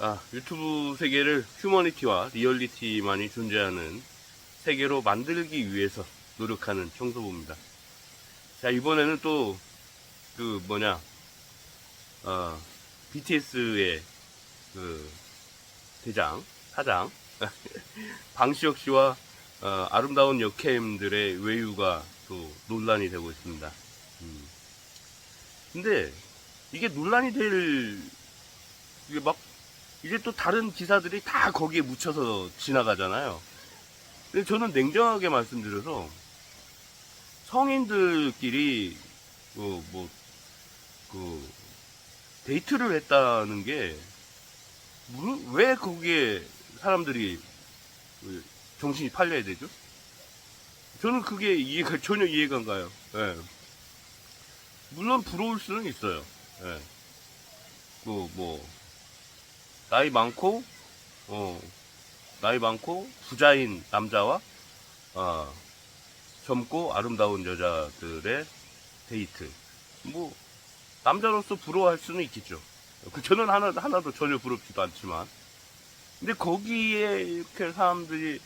아, 유튜브 세계를 휴머니티와 리얼리티만이 존재하는 세계로 만들기 위해서 노력하는 청소부입니다. 자, 이번에는 또, 그, 뭐냐, 어, BTS의 그, 대장, 사장, 방시혁 씨와 어, 아름다운 역캠들의 외유가 또 논란이 되고 있습니다. 음. 근데 이게 논란이 될 이게 막 이제 또 다른 기사들이 다 거기에 묻혀서 지나가잖아요. 근데 저는 냉정하게 말씀드려서 성인들끼리 어, 뭐 그 데이트를 했다는 게 무- 왜 거기에 사람들이 그 정신이 팔려야 되죠? 저는 그게 이해가 전혀 이해가 안 가요. 예. 물론 부러울 수는 있어요. 예. 그뭐 나이 많고 어 나이 많고 부자인 남자와 아 젊고 아름다운 여자들의 데이트 뭐 남자로서 부러워할 수는 있겠죠. 그 저는 하나 하나도 전혀 부럽지도 않지만 근데 거기에 이렇게 사람들이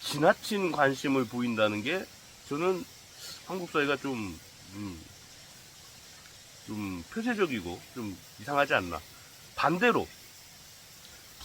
지나친 관심을 보인다는 게 저는 한국 사회가 좀, 음, 좀 표세적이고 좀 이상하지 않나. 반대로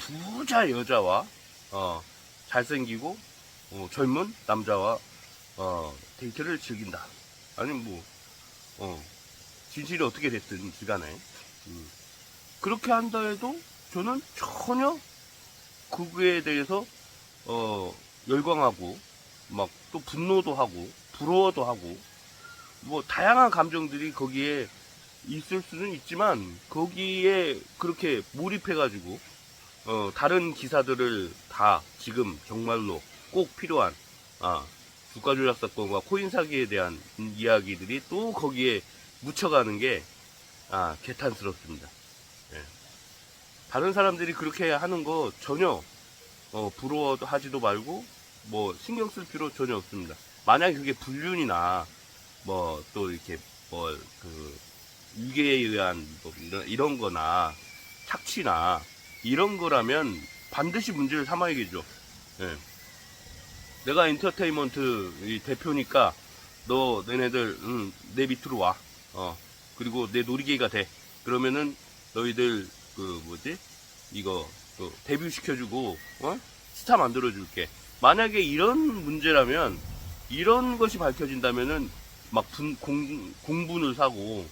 부자 여자와 어, 잘생기고 어, 젊은 남자와 어, 데이트를 즐긴다. 아니면 뭐 어, 진실이 어떻게 됐든 시간에 음. 그렇게 한다 해도 저는 전혀 그거에 대해서 어 열광하고 막 또 분노도 하고 부러워도 하고 뭐 다양한 감정들이 거기에 있을 수는 있지만 거기에 그렇게 몰입해가지고 어 다른 기사들을 다 지금 정말로 꼭 필요한 아 주가 조작 사건과 코인 사기에 대한 이야기들이 또 거기에 묻혀가는 게 아 개탄스럽습니다. 예. 다른 사람들이 그렇게 하는 거 전혀 어, 부러워하지도 말고 뭐 신경 쓸 필요 전혀 없습니다. 만약에 그게 불륜이나 뭐 또 이렇게 뭐 그 유괴에 의한 뭐 이런, 이런 거나 착취나 이런 거라면 반드시 문제를 삼아야겠죠. 예. 내가 엔터테인먼트 이 대표니까 너 너네들 응, 내 밑으로 와. 어. 그리고 내 놀이개가 돼. 그러면은 너희들 그 뭐지 이거 그 데뷔 시켜주고 어? 스타 만들어줄게. 만약에 이런 문제라면 이런 것이 밝혀진다면은 막 분, 공, 공분을 사고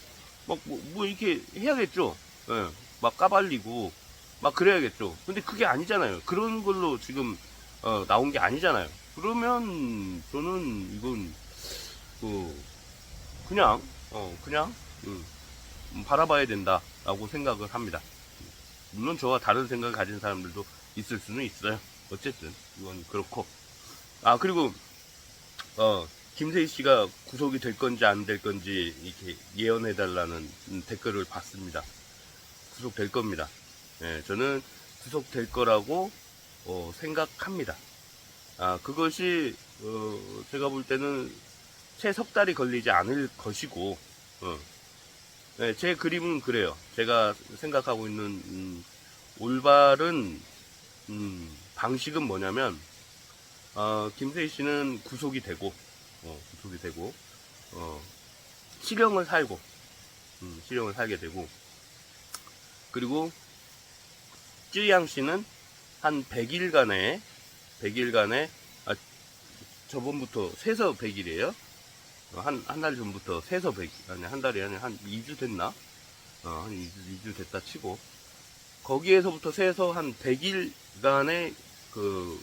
막 뭐, 뭐 이렇게 해야겠죠. 예. 막 까발리고 막 그래야겠죠. 근데 그게 아니잖아요. 그런 걸로 지금 어, 나온 게 아니잖아요. 그러면 저는 이건 그 그냥 어 그냥 음, 음, 바라봐야 된다라고 생각을 합니다. 물론 저와 다른 생각을 가진 사람들도 있을 수는 있어요. 어쨌든 이건 그렇고 아 그리고 어 김세희 씨가 구속이 될 건지 안 될 건지 이렇게 예언해 달라는 댓글을 봤습니다. 구속될 겁니다. 예, 저는 구속될 거라고 어, 생각합니다. 아 그것이 어, 제가 볼 때는 채 석 달이 걸리지 않을 것이고 어, 네, 제 그림은 그래요. 제가 생각하고 있는 음, 올바른 음, 방식은 뭐냐면 어, 김세희 씨는 구속이 되고 어, 구속이 되고 어, 실형을 살고 음, 실형을 살게 되고 그리고 쯔양 씨는 한 100일간의 100일간의 아, 저번부터 세서 100일이에요. 한, 한 달 전부터 세서 100, 아니, 한 달이 아니, 한 2주 됐나? 어, 한 2주, 2주 됐다 치고, 거기에서부터 세서 한 100일간의 그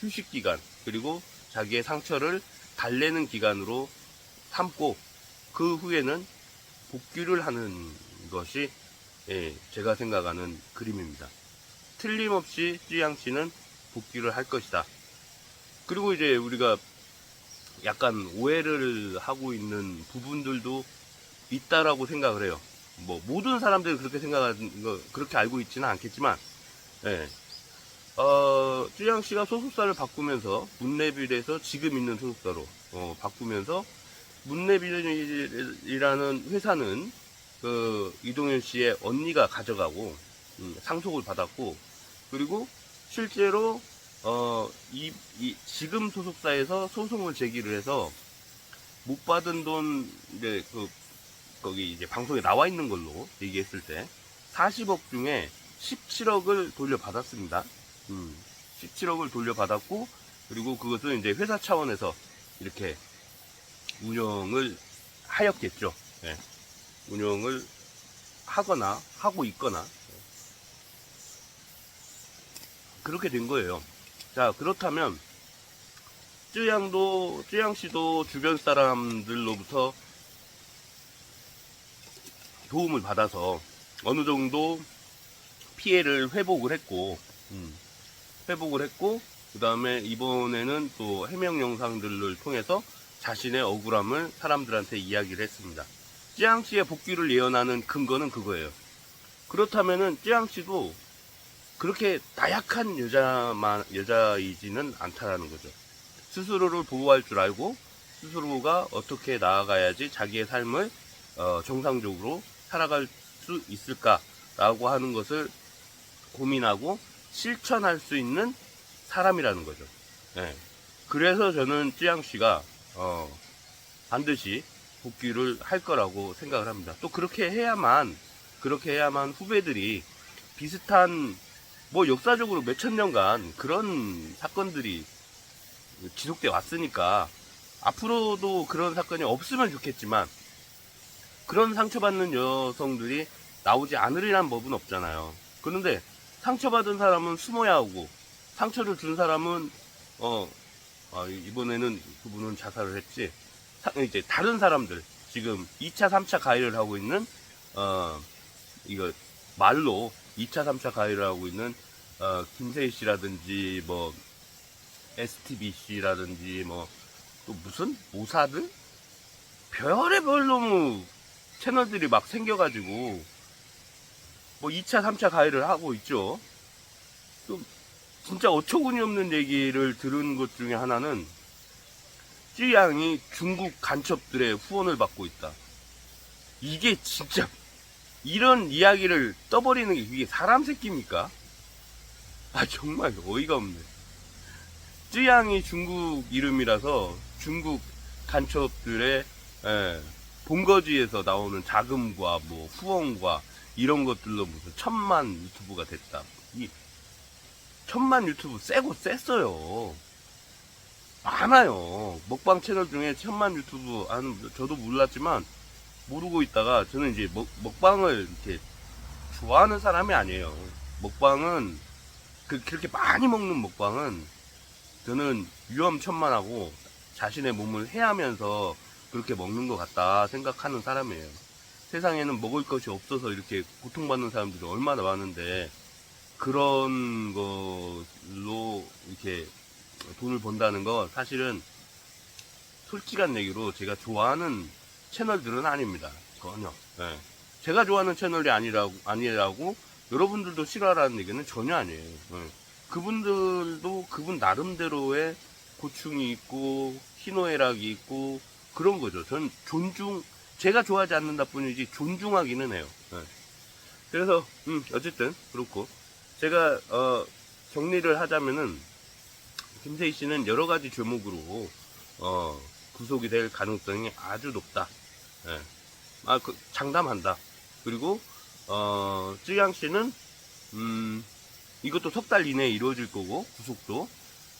휴식 기간, 그리고 자기의 상처를 달래는 기간으로 삼고, 그 후에는 복귀를 하는 것이, 예, 제가 생각하는 그림입니다. 틀림없이 쯔양 씨는 복귀를 할 것이다. 그리고 이제 우리가 약간 오해를 하고 있는 부분들도 있다라고 생각을 해요. 뭐 모든 사람들이 그렇게 생각하는 거 그렇게 알고 있지는 않겠지만, 예. 어, 쯔양 씨가 소속사를 바꾸면서 문레빌에서 지금 있는 소속사로 어, 바꾸면서 문레빌이라는 회사는 그 이동현 씨의 언니가 가져가고 음, 상속을 받았고 그리고 실제로 어, 이, 이 지금 소속사에서 소송을 제기를 해서 못 받은 돈 이제 그 거기 이제 방송에 나와 있는 걸로 얘기했을 때 40억 중에 17억을 돌려받았습니다. 음, 17억을 돌려받았고 그리고 그것은 이제 회사 차원에서 이렇게 운영을 하였겠죠. 예. 운영을 하거나 하고 있거나 그렇게 된 거예요. 자 그렇다면 쯔양도 쯔양 씨도 주변 사람들로부터 도움을 받아서 어느 정도 피해를 회복을 했고 음, 회복을 했고 그 다음에 이번에는 또 해명 영상들을 통해서 자신의 억울함을 사람들한테 이야기를 했습니다. 쯔양 씨의 복귀를 예언하는 근거는 그거예요. 그렇다면은 쯔양 씨도 그렇게 나약한 여자만 여자이지는 않다라는 거죠. 스스로를 보호할 줄 알고 스스로가 어떻게 나아가야지 자기의 삶을 어, 정상적으로 살아갈 수 있을까라고 하는 것을 고민하고 실천할 수 있는 사람이라는 거죠. 예. 그래서 저는 쯔양 씨가 어, 반드시 복귀를 할 거라고 생각을 합니다. 또 그렇게 해야만 그렇게 해야만 후배들이 비슷한 뭐 역사적으로 몇천 년간 그런 사건들이 지속돼 왔으니까 앞으로도 그런 사건이 없으면 좋겠지만 그런 상처받는 여성들이 나오지 않으리란 법은 없잖아요. 그런데 상처받은 사람은 숨어야 하고 상처를 준 사람은 어 아, 이번에는 그분은 자살을 했지. 사- 이제 다른 사람들 지금 2차, 3차 가해를 하고 있는 어 이거 말로 2차, 3차 가해를 하고 있는 어 김세희 씨라든지 뭐 STBC라든지 뭐 또 무슨 모사들 별의별 너무 채널들이 막 생겨가지고 뭐 2차, 3차 가해를 하고 있죠. 또 진짜 어처구니 없는 얘기를 들은 것 중에 하나는 쯔양이 중국 간첩들의 후원을 받고 있다. 이게 진짜 이런 이야기를 떠버리는 게 이게 사람 새끼입니까? 아 정말 어이가 없네. 쯔양이 중국 이름이라서 중국 간첩들의 예, 본거지에서 나오는 자금과 뭐 후원과 이런 것들로 무슨 천만 유튜브가 됐다. 이 천만 유튜브 세고 셌어요. 많아요. 먹방 채널 중에 천만 유튜브 한 저도 몰랐지만 모르고 있다가 저는 이제 먹, 먹방을 이렇게 좋아하는 사람이 아니에요. 먹방은 그, 그렇게 많이 먹는 먹방은 저는 위험천만하고 자신의 몸을 해하면서 그렇게 먹는 것 같다 생각하는 사람이에요. 세상에는 먹을 것이 없어서 이렇게 고통받는 사람들이 얼마나 많은데 그런 걸로 이렇게 돈을 번다는 거 사실은 솔직한 얘기로 제가 좋아하는 채널들은 아닙니다. 전혀. 예. 제가 좋아하는 채널이 아니라고, 아니라고 여러분들도 싫어하라는 얘기는 전혀 아니에요. 예. 그분들도 그분 나름대로의 고충이 있고 희노애락이 있고 그런 거죠. 전 존중, 제가 좋아하지 않는다 뿐이지 존중하기는 해요. 예. 그래서 음, 어쨌든 그렇고 제가 어, 정리를 하자면은 김세희 씨는 여러 가지 죄목으로 어, 구속이 될 가능성이 아주 높다. 예. 아, 그, 장담한다. 그리고 어, 쯔양 씨는 음, 이것도 석 달 이내에 이루어질 거고 구속도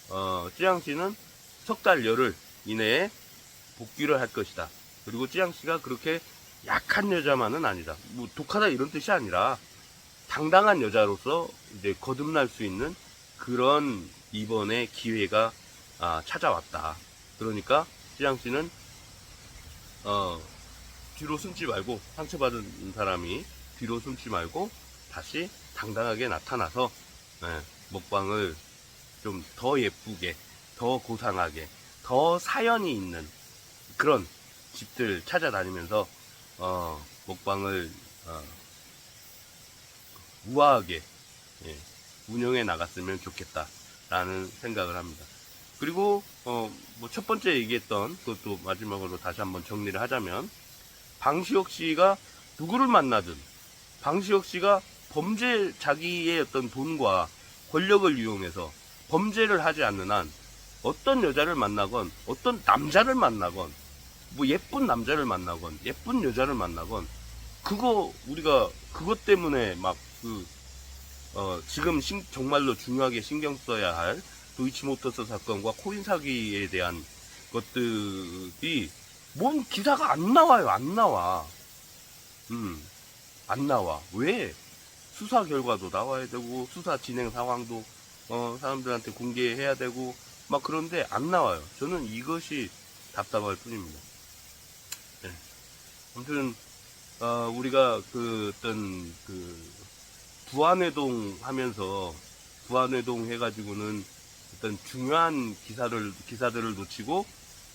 어, 쯔양 씨는 석 달 열흘 이내에 복귀를 할 것이다. 그리고 쯔양 씨가 그렇게 약한 여자만은 아니다. 뭐 독하다 이런 뜻이 아니라 당당한 여자로서 이제 거듭날 수 있는 그런 이번에 기회가 아, 찾아왔다. 그러니까 쯔양 씨는 어, 뒤로 숨지 말고 상처받은 사람이 뒤로 숨지 말고 다시 당당하게 나타나서 예, 먹방을 좀 더 예쁘게, 더 고상하게, 더 사연이 있는 그런 집들 찾아다니면서 어, 먹방을 어, 우아하게 예, 운영해 나갔으면 좋겠다라는 생각을 합니다. 그리고 어, 뭐 첫 번째 얘기했던 그것도 마지막으로 다시 한번 정리를 하자면 방시혁 씨가 누구를 만나든 방시혁 씨가 범죄 자기의 어떤 돈과 권력을 이용해서 범죄를 하지 않는 한 어떤 여자를 만나건 어떤 남자를 만나건 뭐 예쁜 남자를 만나건 예쁜 여자를 만나건 그거 우리가 그것 때문에 막그 어, 지금 신- 정말로 중요하게 신경 써야 할 도이치모터스 사건과 코인 사기에 대한 것들이 뭔 기사가 안 나와요 안 나와 음, 안 나와. 왜? 수사 결과도 나와야 되고, 수사 진행 상황도, 어, 사람들한테 공개해야 되고, 막 그런데 안 나와요. 저는 이것이 답답할 뿐입니다. 네. 아무튼, 어, 우리가 그 어떤, 그, 부안회동 하면서, 부안회동 해가지고는 어떤 중요한 기사를, 기사들을 놓치고,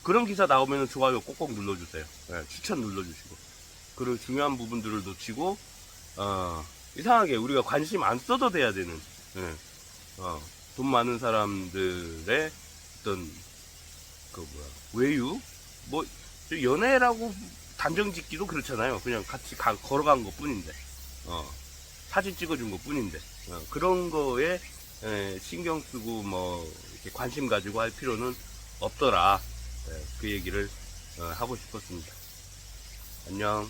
그런 기사 나오면 좋아요 꼭꼭 눌러주세요. 네, 추천 눌러주시고. 그런 중요한 부분들을 놓치고 어, 이상하게 우리가 관심 안 써도 돼야 되는 예, 어, 돈 많은 사람들의 어떤 그 뭐야 외유 뭐 연애라고 단정 짓기도 그렇잖아요 그냥 같이 가- 걸어간 것 뿐인데 어, 사진 찍어준 것 뿐인데 어, 그런 거에 예, 신경 쓰고 뭐 이렇게 관심 가지고 할 필요는 없더라 예, 그 얘기를 어, 하고 싶었습니다. 안녕